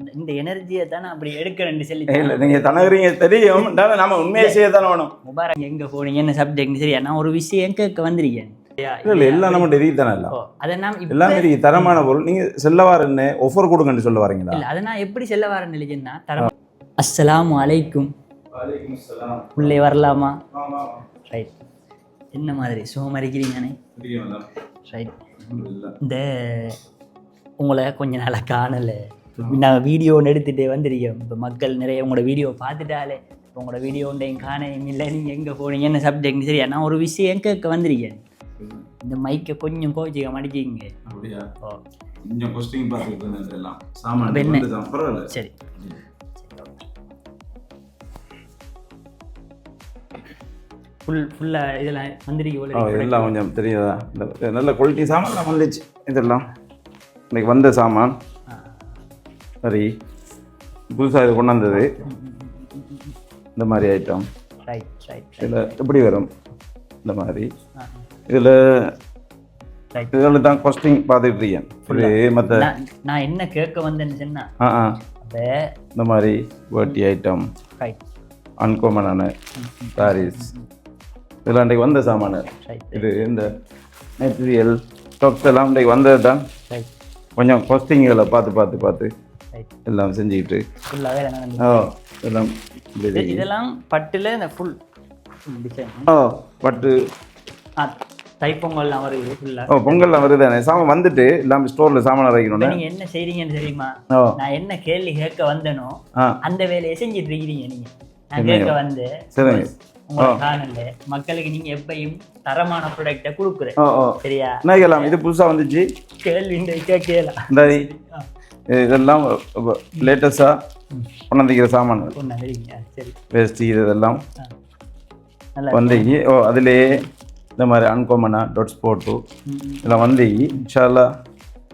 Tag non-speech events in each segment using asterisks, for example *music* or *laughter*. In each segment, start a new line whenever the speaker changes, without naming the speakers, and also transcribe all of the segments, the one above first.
அந்த இந்த எனர்ஜியை தானே அப்படி எடுக்கிறேன்னு சொல்லி
இல்லை நீங்கள் தனகிறீங்க தெரியும். நம்ம உண்மையை செய்ய தானே வேணும்
முபாரக் எங்க போனீங்க? என்ன சப்ஜெக்ட் சரியா? நான் ஒரு விஷயம் கேட்க வந்திருக்கேன். சரியா?
இல்லை இல்லை எல்லாம் நம்ம தெரியும் தானே இல்லை
ஓ, அதை நாம் இப்ப
எல்லாம் தரமான பொருள். நீங்கள் செல்லவார் என்ன? ஒஃபர் கொடுங்கன்னு சொல்ல வரீங்களா?
இல்ல அதை நான் எப்படி செல்ல வரேன் நினைச்சேன்னா தரம் அஸ்ஸலாமு அலைக்கும். உள்ளே வரலாமா? ரைட் என்ன மாதிரி? சுகமா இருக்கிறீங்கண்ணே ரைட் இந்த உங்களை கொஞ்ச நாளாக காணலை. நான் வீடியோ எடுத்துகிட்டே வந்திருக்கேன் இப்போ மக்கள் நிறைய உங்களோட வீடியோ பார்த்துட்டாலே இப்போ உங்களோட வீடியோ ஒன்றையும் காணையும் இல்லை நீங்கள் எங்கே போனீங்க என்ன சப்ஜெக்ட் சரியா? நான் ஒரு விஷயம் கேட்க வந்திருக்கேன். இந்த மைக்கை கொஞ்சம் கோச்சிக்க மடிச்சிங்க
அப்படியா?
ஓ.
கொஞ்சம் கொஸ்டின் பார்த்துட்டு எல்லாம்
அப்ப
சாமான்
என்ன?
வந்துதான். பரவாயில்ல.
சரி. ஃபுல் ஃபுல்லாக இதெல்லாம் வந்திருக்கு
இதெல்லாம் கொஞ்சம் தெரியுதா? இந்த நல்ல குவாலிட்டி சாமான் வந்துச்சு. இதெல்லாம். இன்னைக்கு வந்த சாமான். சரி புதுசாக இது கொண்டு வந்தது. இந்த மாதிரி ஐட்டம் இதில் எப்படி வரும்? இந்த மாதிரி. இதில் இதில் தான் கொஸ்டின் பார்த்துட்டு இருக்கேன் மற்ற
நான் என்ன கேட்க வந்தேன்னு
ஆ இந்த மாதிரி வேட்டி ஐட்டம் அன்காமனான சாரீஸ் இதெல்லாம் இன்றைக்கு வந்த சாமான். இது இந்த மெட்டீரியல் ஸ்டாக்ஸ் எல்லாம் இன்றைக்கு வந்தது தான். கொஞ்சம் கொஸ்டிங்களை பார்த்து பார்த்து பார்த்து. எல்லாம் செஞ்சுக்கிட்டு.
ஃபுல்லாக வேலை நடந்து
ஓ எல்லாம்
இதெல்லாம் பட்டுல இந்த ஃபுல் டிசைன்
ஓ பட்டு.
தைப்பொங்கல்லாம் வருது ஃபுல்லா
ஓ பொங்கல்லாம் வருதானே சாமான் வந்துட்டு இல்லாமல் ஸ்டோரில் சாமான்
இப்போ
வைக்கணும்னு
நீங்க என்ன செய்றீங்கன்னு தெரியுமா? நான் என்ன கேள்வி கேட்க வந்தேனோ அந்த வேலையை செஞ்சுட்டு இருக்கீங்க நீங்க. நான்? கேட்க வந்து
சரிங்க.
மக்களுக்கு நீங்க எப்பயும் தரமான ப்ராடக்டை கொடுக்குறேன். சரியா?
என்ன கேட்கலாம் இது புதுசாக வந்துச்சு?
கேள்வி கேட்கல
இந்த இதெல்லாம் லேட்டஸ்டாக கொண்டாந்துக்கிற
சரி.
வேஸ்டி இதெல்லாம் வந்தீங்க ஓ அதிலே இந்த மாதிரி அன்காமனா டொட்ஸ் போட்டு இதெல்லாம் வந்தீங்க இன்ஷால்லா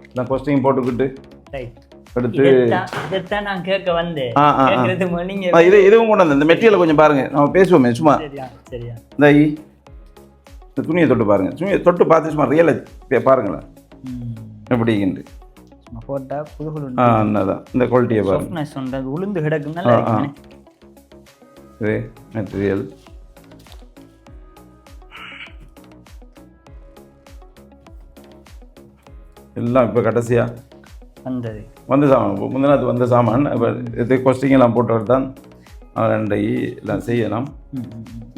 எல்லாம் கொஸ்டின் போட்டுக்கிட்டு எடுத்து இதுவும் கொண்டு வந்து இந்த மெட்டீரியலை கொஞ்சம் பாருங்க. நம்ம பேசுவோமே சும்மா. இந்த துணியை தொட்டு பாருங்க. துணியை தொட்டு பார்த்து சும்மா ரியலை பாருங்களேன். எப்படிங்கிட்டு
சும்மா போட்டா புது
அதான் இந்த குவாலிட்டியை பாருங்க.
உளுந்து கிடக்கும் நல்லா.
இது மெட்டீரியல் எல்லாம் இப்போ கடைசியாக
வந்தது.
வந்த சாமான். இப்போ முந்தினாத்து வந்த சாமான். இப்போ இது கொஸ்டிங் எல்லாம் போட்டு தான். ரெண்டை எல்லாம் செய்யலாம்.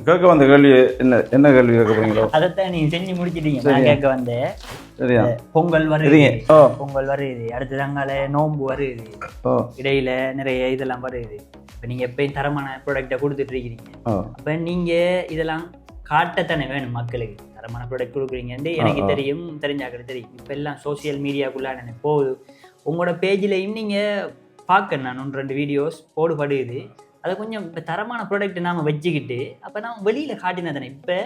கேட்க வந்த கேள்வி என்ன என்ன கேள்வி கேட்க போறீங்களோ?
அதைத்தான் நீங்க செஞ்சு முடிச்சிட்டீங்க. நான் கேட்க வந்தேன்.
சரியா.
பொங்கல் வருது.
ஓ.
பொங்கல் வருது. அடுத்து தங்கால நோன்பு வருது.
ஓ.
இடையில நிறைய இதெல்லாம் வருது. இப்போ நீங்க எப்பயும் தரமான ப்ராடக்டை கொடுத்துட்டு இருக்கிறீங்க. அப்ப நீங்க இதெல்லாம் காட்டத்தானே வேணும் மக்களுக்கு. தரமான ப்ராடக்ட் கொடுக்குறீங்கன்னு எனக்கு தெரியும் தெரிஞ்சாக்கிறது தெரியும். இப்போ எல்லாம் சோஷியல் மீடியாக்குள்ள போகுது. உங்களோட பேஜ்லையும் நீங்க பார்க்க நான் ஒன்று ரெண்டு வீடியோஸ் போடுபடுது. அதை கொஞ்சம் இப்போ தரமான ப்ராடக்ட் நாம வச்சுக்கிட்டு அப்போ நான் வெளியில காட்டினா தானே. இப்போ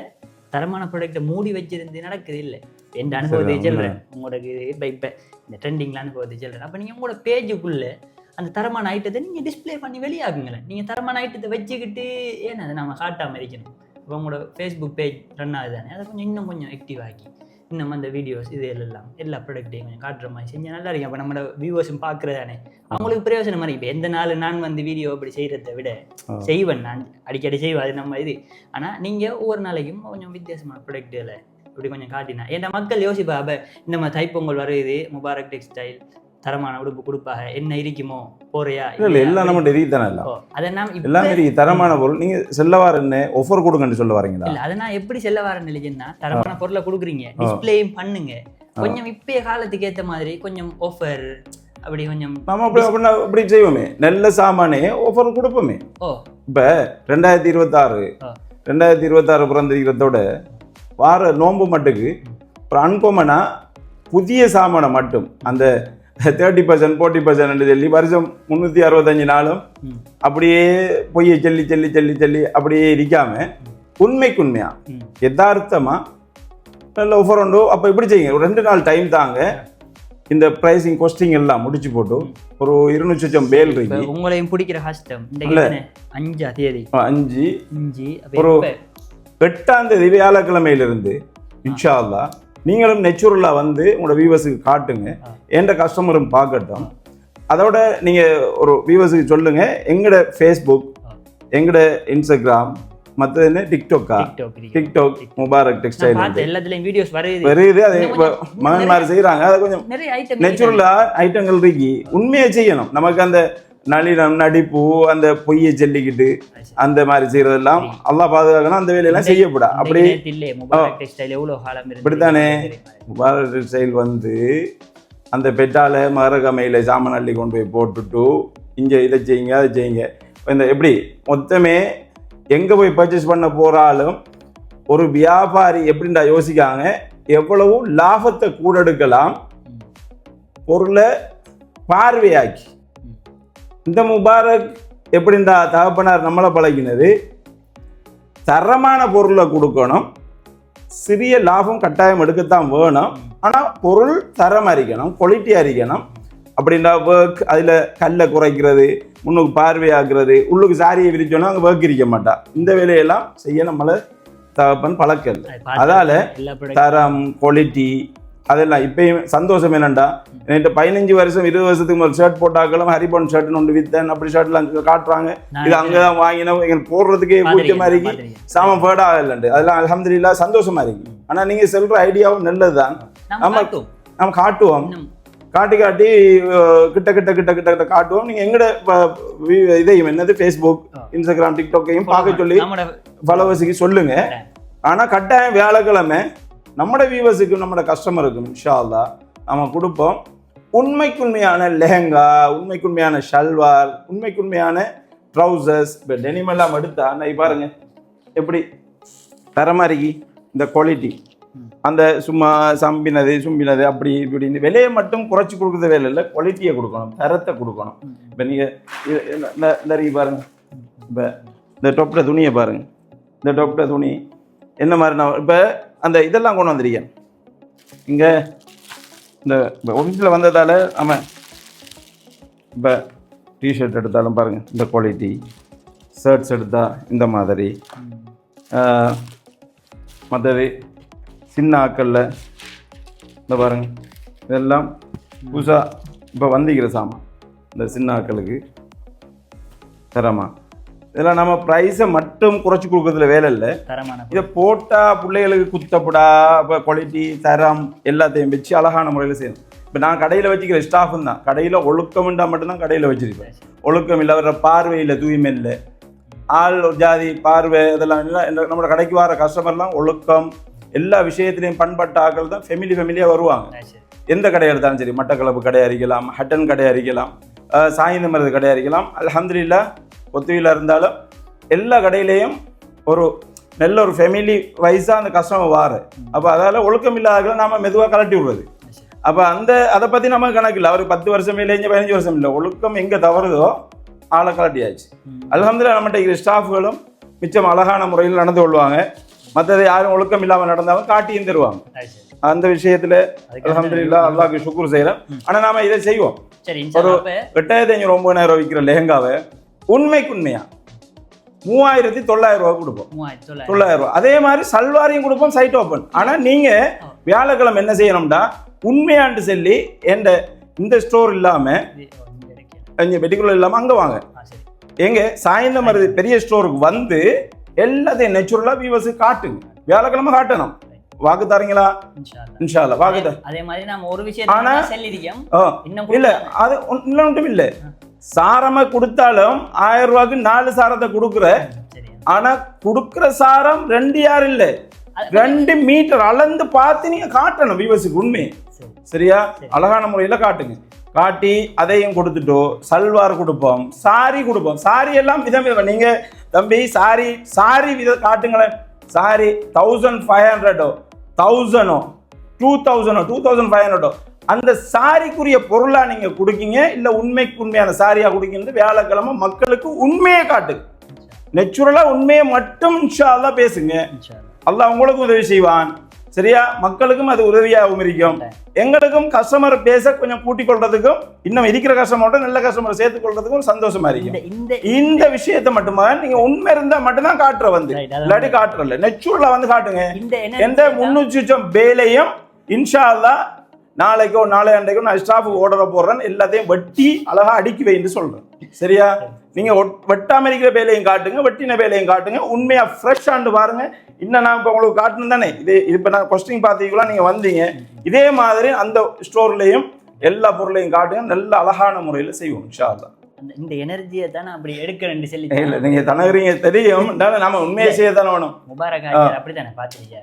தரமான ப்ராடக்ட்டை மூடி வச்சிருந்து நடக்குது இல்லை. என் அனுபவத்தை
சரி,
சொல்றேன். உங்களுக்கு இப்போ இப்போ இந்த ட்ரெண்டிங்ல அனுபவத்தை சொல்றேன். அப்போ நீங்க உங்களோட பேஜுக்குள்ள அந்த தரமான ஐட்டத்தை நீங்க டிஸ்ப்ளே பண்ணி வெளியாகுங்களேன் நீங்க தரமான ஐட்டத்தை வச்சுக்கிட்டு ஏன் அதை நம்ம காட்டாம இருக்கணும்? இப்போ உங்களோட ஃபேஸ்புக் பேஜ் ரன் ஆகுது தானே. அதை கொஞ்சம் இன்னும் கொஞ்சம் ஆக்டிவ் ஆக்கி. இன்னும் அந்த வீடியோஸ் இது எல்லாம் எல்லா ப்ராடக்ட்டையும் கொஞ்சம் காட்டுற மாதிரி செஞ்சா நல்லா இருக்கும். அப்போ நம்மளோட வியூவர்ஸும் பார்க்குறதானே அவங்களுக்கு பிரயோஜனம் மாதிரி. இப்போ எந்த நாள் நான் வந்து வீடியோ அப்படி செய்கிறத விட. செய்வேன் நான். அடிக்கடி செய்வேன். அது நம்ம இது. ஆனால் நீங்கள் ஒவ்வொரு நாளைக்கும் கொஞ்சம் வித்தியாசமான ப்ராடக்ட்டுகளை இப்படி கொஞ்சம் காட்டினா. ஏன்னா மக்கள் யோசிப்பா அப்போ இந்த மாதிரி தைப்பொங்கல் வருது முபாரக் டெக்ஸ்டைல் தரமான உடுப்பு கொடுப்பாங்க என்ன இருக்குமோ? போறியா?
இல்லை இல்லை எல்லாம் நம்ம தெரியும் தானே எல்லாம்.
ஓ, அதை நாம் இப்ப-
எல்லாம் தெரியும் தரமான பொருள். நீங்கள் செல்லவார் என்ன? ஒஃபர் கொடுங்கன்னு சொல்ல வரீங்களா?
இல்ல அதை நான் எப்படி செல்ல வரேன் நிலைக்குன்னா தரமான பொருளை கொடுக்குறீங்க. டிஸ்பிளேயும் பண்ணுங்க. கொஞ்சம் இப்பய காலத்துக்கு ஏத்த மாதிரி கொஞ்சம் ஆஃபர் அப்படி கொஞ்சம்
நம்ம அப்படி அப்படின்னா அப்படி செய்வோமே. நல்ல சாமானே ஆஃபர் கொடுப்போமே.
ஓ.
இப்போ ரெண்டாயிரத்தி இருபத்தாறு. ரெண்டாயிரத்தி இருபத்தாறு பிறந்திருக்கிறதோட வார நோன்பு மட்டுக்கு அப்புறம் அன்கோமனா புதிய சாமானை மட்டும் அந்த தேர்ட்டி பர்சன்ட் ஃபோர்ட்டி பர்சன்ட் சொல்லி வருஷம் முந்நூற்றி அறுபத்தஞ்சு நாளும். அப்படியே பொய்யை சொல்லி சொல்லி சொல்லி சொல்லி அப்படியே இருக்காம உண்மைக்குண்மையா?
ம்.
யதார்த்தமா? நல்ல ஆஃபர் உண்டு? அப்போ இப்படி செய்யுங்க. ஒரு ரெண்டு நாள் டைம் தாங்க இந்த ப்ரைசிங் கொஸ்டிங் எல்லாம் முடிச்சு போட்டு ஒரு இருநூற்றி சொச்சம் பேல் இருக்கு
உங்களையும் பிடிக்கிற கஷ்டம். அஞ்சா தேதி
அஞ்சு.
அஞ்சு
ஒரு-? எட்டாம் தேதி வியாழக்கிழமையிலிருந்து இன்ஷா அல்லாஹ் நீங்களும் நெச்சுரலாக வந்து உங்களோட வியூவர்ஸுக்கு காட்டுங்க. எந்த கஸ்டமரும் பார்க்கட்டும். அதோட நீங்க ஒரு வியூவர்ஸுக்கு சொல்லுங்க. எங்கட ஃபேஸ்புக் எங்கட இன்ஸ்டாகிராம் மற்றது என்ன? டிக்டாக்கா
டிக்டாக்
முபாரக் டெக்ஸ்டைல்
எல்லாத்துலயும் வீடியோஸ் வருது.
வருது அது இப்போ மகன்மார் செய்கிறாங்க அதை கொஞ்சம் நெச்சுரலா ஐட்டங்கள் இருக்கு. உண்மையை செய்யணும். நமக்கு அந்த நளினம் நடிப்பு அந்த பொய்யை சொல்லிக்கிட்டு அந்த மாதிரி செய்யறதெல்லாம் அல்லாஹ் பாதுகாக்கணும். அந்த வேலையெல்லாம் செய்யப்படா. அப்படி
இல்ல முபாரக் டெக்ஸ்டைல்
இப்படித்தானே? வந்து அந்த பெட்டால மகரகமையில சாமான் அள்ளி கொண்டு போய் போட்டுட்டு இங்க இதை செய்யுங்க அதை செய்யுங்க. இந்த எப்படி? மொத்தமே எங்க போய் பர்ச்சேஸ் பண்ண போறாலும் ஒரு வியாபாரி எப்படின்டா யோசிக்காங்க எவ்வளவு லாபத்தை கூட எடுக்கலாம் பொருளை பார்வையாக்கி. இந்த முபாரக் எப்படின்டா தகப்பனார் நம்மளை பழகினது? தரமான பொருளை கொடுக்கணும். சிறிய லாபம் கட்டாயம் எடுக்கத்தான் வேணும். ஆனால் பொருள் தரம் அறிக்கணும் குவாலிட்டி அறிக்கணும் அப்படின்னா ஒர்க் அதில் கல்லை குறைக்கிறது முன்னுக்கு பார்வையாக்குறது உள்ளுக்கு சாரியை விரிச்சோன்னா அங்கே ஒர்க் இருக்க மாட்டா. இந்த வேலையெல்லாம் செய்ய நம்மளை தகப்பன் பழக்கம் இல்லை அதால தரம் குவாலிட்டி அதெல்லாம் இப்பயும் சந்தோஷம் என்னண்டா? என்கிட்ட பதினஞ்சு வருஷம் இருபது வருஷத்துக்கு ஒரு ஷர்ட் போட்டாக்களும் ஹரிபன் ஷர்ட்னு ஒன்று வித்தேன் அப்படி ஷர்ட்லாம் காட்டுறாங்க. இது அங்கே தான் வாங்கினோம் எங்களுக்கு போடுறதுக்கே பூச்சமா இருக்கு சாம பேர்டா இல்லைண்டு அதெல்லாம் அல்ஹம்துலில்லாஹ் சந்தோஷமா இருக்கு. ஆனா நீங்க சொல்ற ஐடியாவும் நல்லதுதான்.
நம்ம
ஆமா. நம்ம காட்டுவோம். காட்டி காட்டி கிட்ட கிட்ட கிட்ட கிட்ட கிட்ட காட்டுவோம். நீங்க எங்கட ப- வி- இதையும் என்னது ஃபேஸ்புக். இன்ஸ்டாகிராம் டிக்டாக்கையும் பார்க்க சொல்லி ஃபாலோவர்ஸுக்கு சொல்லுங்க. ஆனா கட்டாயம் வியாழக்கிழமை நம்மட வியூவர்ஸுக்கும் நம்மட கஸ்டமருக்கும் இன்ஷா நம்ம கொடுப்போம். உண்மைக்குண்மையான லெஹங்கா உண்மைக்குண்மையான ஷல்வார் உண்மைக்குண்மையான ட்ரௌசர்ஸ் இப்போ டெனிம் எல்லாம் எடுத்தா நான் பாருங்க. எப்படி? தரமா இந்த குவாலிட்டி அந்த சும்மா சம்பினது சும்பினது அப்படி இப்படி இந்த விலையை மட்டும் குறைச்சி கொடுக்குறது வேலை இல்லை குவாலிட்டியை கொடுக்கணும் தரத்தை கொடுக்கணும். இப்போ நீங்கள் இந்த இந்த இப்போ இந்த டொப்ட துணியை பாருங்கள் இந்த டொப்ட துணி என்ன மாதிரி நான் இப்போ அந்த இதெல்லாம் கொண்டு வந்திருக்கேன் இங்கே இந்த இப்போ வந்ததால் நம்ம இப்போ டிஷர்ட் எடுத்தாலும் பாருங்கள் இந்த குவாலிட்டி ஷர்ட்ஸ் எடுத்தால் இந்த மாதிரி. மற்றது சின்ன ஆக்களில் இந்த பாருங்க இதெல்லாம் புதுசாக இப்போ வந்திக்கிற சாமான். இந்த சின்ன ஆக்களுக்கு தரமாக இதெல்லாம் நம்ம ப்ரைஸை மட்டும் குறைச்சி கொடுக்கறதுல வேலை இல்லை.
தரமான
இதை போட்டால் பிள்ளைகளுக்கு குத்தப்படா இப்போ குவாலிட்டி தரம் எல்லாத்தையும் வச்சு அழகான முறையில் செய்யணும். இப்போ நான் கடையில் வச்சுக்கிற ஸ்டாஃபும் தான். கடையில் ஒழுக்கம்ண்டா மட்டும்தான் கடையில் வச்சிருப்பேன். ஒழுக்கம் இல்லை வர்ற பார்வையில் தூய்மை இல்லை. ஆள் ஜாதி பார்வை இதெல்லாம் இல்லை. இந்த நம்ம கடைக்கு வர கஸ்டமர்லாம் ஒழுக்கம் எல்லா விஷயத்துலையும் பண்பட்ட ஆட்கள் தான் ஃபெமிலி ஃபெமிலியாக வருவாங்க. எந்த கடை எடுத்தாலும் சரி மட்டக்களப்பு கடை அறிக்கலாம் ஹட்டன் கடை அறிக்கலாம் அஹ் சாய்ந்த மருது கடை அறிக்கலாம் அல்ஹம்துலில்லா ஒத்துவியில் இருந்தாலும் எல்லா கடையிலையும் ஒரு நல்ல ஒரு ஃபெமிலி வைஸாக அந்த கஸ்டமர் வாரு. அப்போ அதால் ஒழுக்கம் இல்லாத நாம மெதுவாக கலட்டி விடுறது. அப்போ அந்த அதை பற்றி நம்ம கணக்கு இல்லை. அவர் பத்து வருஷம் இல்லை இங்கே பதினஞ்சு வருஷம் இல்லை. ஒழுக்கம் எங்கே தவறுதோ ஆளை கலட்டியாச்சு
ம்.
அல்ஹம்துலில்லாஹ் நம்மகிட்ட ஸ்டாஃப்களும் மிச்சம் அழகான முறையில் நடந்து கொள்வாங்க. மற்றது யாரும் ஒழுக்கம் இல்லாமல் நடந்தாலும் காட்டியும் தருவாங்க. அந்த விஷயத்துல
அதுக்கு
அல்ஹம்துலில்லாஹ் அல்லாஹ்க்கு சுக்குர் செய்யறோம் ஆனா நாம இதை செய்வோம். ஒரு எட்டாயிரத்தி ஐநூறு ஒன்பது நேரம் விற்கிற லெஹங்காவை உண்மைக்கு உண்மையா மூவாயிரத்தி தொள்ளாயிரம் ரூபாய் கொடுப்போம்.
தொள்ளாயிரம்.
ரூபாய். அதே மாதிரி சல்வாரியும் கொடுப்போம் சைட் ஓப்பன் ஆனா நீங்க வியாழக்கிழமை என்ன செய்யணும்டா? உண்மையாண்டு சொல்லி எந்த இந்த ஸ்டோர் இல்லாம
இது, ஓ, இங்க இருக்கு.
இங்க வெட்டிக்குள்ள இல்லாம அங்க வாங்க. எங்க சாயந்தரம் மருது பெரிய ஸ்டோருக்கு வந்து எல்லாத்தையும் நெச்சுரலா வியூவர்ஸுக்கு காட்டுங்க. வியாழக்கிழமை காட்டணும். வாக்கு தரீங்களா?
இன்ஷா அல்லாஹ்.
இன்ஷா அல்லா வாக்கு
அதே மாதிரி நாம ஒரு விஷயத்தை
ஆனா-
இன்னும்
இல்ல. அது இல்ல ஒன்றும் இல்ல. சாரமா கொடுத்தாலும் ஆயிரம் ரூபாய்க்கு நாலு சாரத்தை கொடுக்குற.
சரி
ஆனா கொடுக்குற சாரம் ரெண்டு யார் இல்ல? ரெண்டு மீட்டர் அளந்து பார்த்து நீங்க காட்டணும் விவசுக்கு உண்மை
சரி.
சரியா? அழகான முறையில காட்டுங்க. காட்டி அதையும் கொடுத்துட்டோ சல்வார் கொடுப்போம் சாரி கொடுப்போம். சாரி எல்லாம் விதம் விதம். நீங்க தம்பி சாரி சாரி வித காட்டுங்களேன். சாரி தௌசண்ட் ஃபைவ் ஹண்ட்ரடோ தௌசண்டோ டூ தௌசண்டோ டூ தௌசண்ட் ஃபைவ் ஹண்ட்ரடோ அந்த சாரிக்குரிய பொருளா நீங்க கொடுக்கீங்க இல்ல உண்மைக்கு உண்மையான சாரியா கொடுக்கீங்க வியாழக்கிழமை மக்களுக்கு உண்மையை காட்டு. நெச்சுரலா உண்மையை மட்டும் இன்ஷா அல்லாஹ் பேசுங்க
அல்லாஹ்.
உங்களுக்கும் உதவி செய்வான். சரியா? மக்களுக்கும் அது உதவியாகவும் இருக்கும். எங்களுக்கும் கஸ்டமர் பேச கொஞ்சம் கூட்டிக் கொள்றதுக்கும் இன்னும் இருக்கிற கஸ்டமரோட நல்ல கஸ்டமரை சேர்த்துக் கொள்றதுக்கும் சந்தோஷமா இருக்கும்.
இந்த
விஷயத்தை மட்டுமா நீங்க உண்மை இருந்தா மட்டும்தான் காட்டுற வந்து. இல்லாட்டி காட்டுறல நெச்சுரலா வந்து காட்டுங்க. எந்த முன்னூற்றி சொச்சம் பேலையும் இன்ஷா அல்லாஹ் நாளைக்கோ நாளை அன்றைக்கோ நான் ஸ்டாஃபுக்கு ஓர்டரை போடுறேன் எல்லாத்தையும் வெட்டி அழகா அடுக்கி வைன்னு சொல்றேன். சரியா? நீங்க ஒட்- வெட்டாம இருக்கிற வேலையும் காட்டுங்க வெட்டின வேலையும் காட்டுங்க உண்மையா ஃப்ரெஷ்ஷாண்டு பாருங்க. இன்னும் நான் இப்போ உங்களுக்கு காட்டணும் தானே? இது இப்போ நான் கொஸ்டின் பார்த்தீங்களா நீங்க வந்தீங்க. இதே மாதிரி அந்த ஸ்டோர்லயும் எல்லா பொருளையும் காட்டுங்க நல்ல அழகான முறையில் செய்வோம்.
அந்த இந்த எனர்ஜியை தான் அப்படி எடுக்கிறேன்னு சொல்லி
இல்ல நீங்க தனகுறீங்க தெரியும். *laughs* நம்ம உண்மையை செய்ய தானே வேணும்.
முபாரக் அப்படித்தானே பார்த்துருக்கீங்க?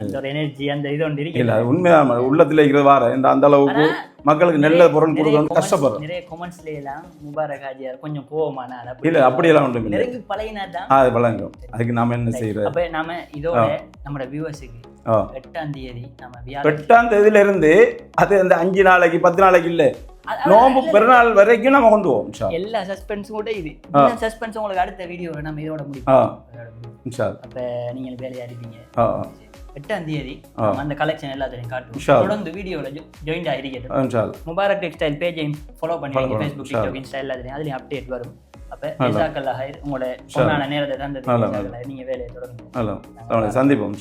அந்த ஒரு எனர்ஜி அந்த இது ஒன்று
இல்ல
இருக்கு
அது உண்மைதான். உள்ளத்துல இருக்கிறது வார இந்த அந்த அளவுக்கு மக்களுக்கு நல்ல பொருள் கொடுக்கணும் கஷ்டப்படுறோம்.
நிறைய கொமெண்ட்ஸ்ல எல்லாம் முபாரக் ஆஜியார் கொஞ்சம் கோவமான
இல்ல அப்படியெல்லாம் ஒன்றும் இல்லை.
நெருங்கி பழகினா தான்.
ஆ, அது வழங்கும் அதுக்கு நாம என்ன செய்யறது?
அப்ப நாம இதோட நம்மளோட வியூவர்ஸுக்கு
ஆ.
எட்டாம் தேதி நம்ம
எட்டாம் தேதியில இருந்து அது அந்த அஞ்சு நாளைக்கு பத்து நாளைக்கு இல்ல. நோம்பு பெருநாள் வரைக்கும் நம்ம கொண்டு போவோம்
எல்லா சஸ்பென்ஸும் கூட இது. சஸ்பென்ஸ் உங்களுக்கு அடுத்த வீடியோ நம்ம இதோட
அல்லாஹ்.
அப்ப நீங்க வேலையா இருப்பீங்க. எட்டாம் தேதி அந்த கலெக்ஷன் எல்லாத்தையும்
அல்லாஹ்.
தொடர்ந்து வீடியோல ஜாயின் ஆகிருக்கிறது. முபாரக் டெக்ஸ்டைல் பேஜையும் ஃபாலோ பண்ணி. ஃபேஸ்புக் டிக்டாக் இன்ஸ்டா எல்லாத்துலையும் அதுலயும் அப்டேட் வரும் அப்ப. ஜசாக்கல்லா ஹைர் உங்களோட நேரத்தை தந்தது. நீங்க வேலையை.
அல்லாஹ். சந்திப்போம்